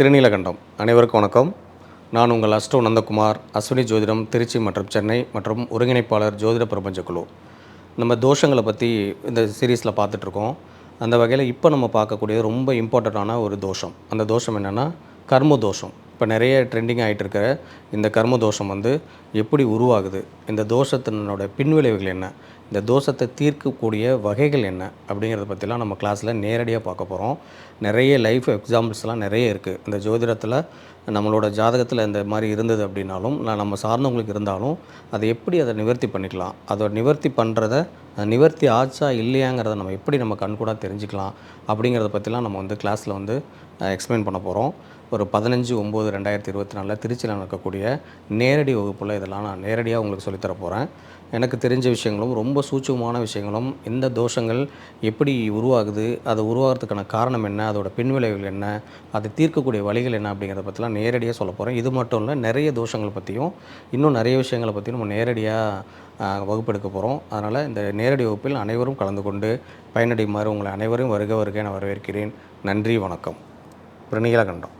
திருநீலகண்டம். அனைவருக்கும் வணக்கம். நான் உங்கள் அஸ்டோ நந்தகுமார் அஸ்வினி ஜோதிடம் திருச்சி மற்றும் சென்னை மற்றும் ஒருங்கிணைப்பாளர் ஜோதிட பிரபஞ்ச குழு. நம்ம தோஷங்களை பற்றி இந்த சீரீஸில் பார்த்துட்ருக்கோம். அந்த வகையில் இப்போ நம்ம பார்க்கக்கூடியது ரொம்ப இம்பார்ட்டண்ட்டான ஒரு தோஷம். அந்த தோஷம் என்னென்னா கர்ம தோஷம். இப்போ நிறைய ட்ரெண்டிங் ஆகிட்டு இருக்கிற இந்த கர்ம தோஷம் வந்து எப்படி உருவாகுது? இந்த தோஷத்தினோட பின்விளைவுகள் என்ன? இந்த தோஷத்தை தீர்க்கக்கூடிய வகைகள் என்ன அப்படிங்கிறத பற்றிலாம் நம்ம கிளாஸில் நேரடியாக பார்க்க போகிறோம் நிறைய லைஃப் எக்ஸாம்பிள்ஸ்லாம் நிறைய இருக்குது இந்த ஜோதிடத்தில் நம்மளோட ஜாதகத்தில் இந்த மாதிரி இருந்தது அப்படின்னாலும் நான் நம்ம சார்ந்தவங்களுக்கு இருந்தாலும் அதை எப்படி அதை நிவர்த்தி பண்ணிக்கலாம்? அதை நிவர்த்தி பண்ணுறத நிவர்த்தி ஆச்சா இல்லையாங்கிறத நம்ம எப்படி நம்ம கண்கூடாக தெரிஞ்சுக்கலாம்? அப்படிங்கிறத பற்றிலாம் நம்ம வந்து கிளாஸில் வந்து எக்ஸ்பிளைன் பண்ண போகிறோம் ஒரு பதினஞ்சு ஒம்பது ரெண்டாயிரத்தி இருபத்தி நாலில் திருச்சியில் நடக்கக்கூடிய நேரடி வகுப்பில் இதெல்லாம் நான் நேரடியாக உங்களுக்கு சொல்லித்தர போகிறேன் எனக்கு தெரிஞ்ச விஷயங்களும் ரொம்ப சூட்சமான விஷயங்களும் இந்த தோஷங்கள் எப்படி உருவாகுது அது உருவாகிறதுக்கான காரணம் என்ன அதோடய பின்விளைவுகள் என்ன அதை தீர்க்கக்கூடிய வழிகள் என்ன அப்படிங்கிறத பற்றிலாம் நேரடியாக சொல்ல போகிறேன் இது மட்டும் இல்லை நிறைய தோஷங்களை பற்றியும் இன்னும் நிறைய விஷயங்களை பற்றியும் நம்ம நேரடியாக வகுப்பெடுக்க போகிறோம் அதனால் இந்த நேரடி வகுப்பில் அனைவரும் கலந்து கொண்டு பயனடையுமாறு உங்களை அனைவரும் வருக வருக என வரவேற்கிறேன். நன்றி வணக்கம். പ്രണീല കണ്ടോ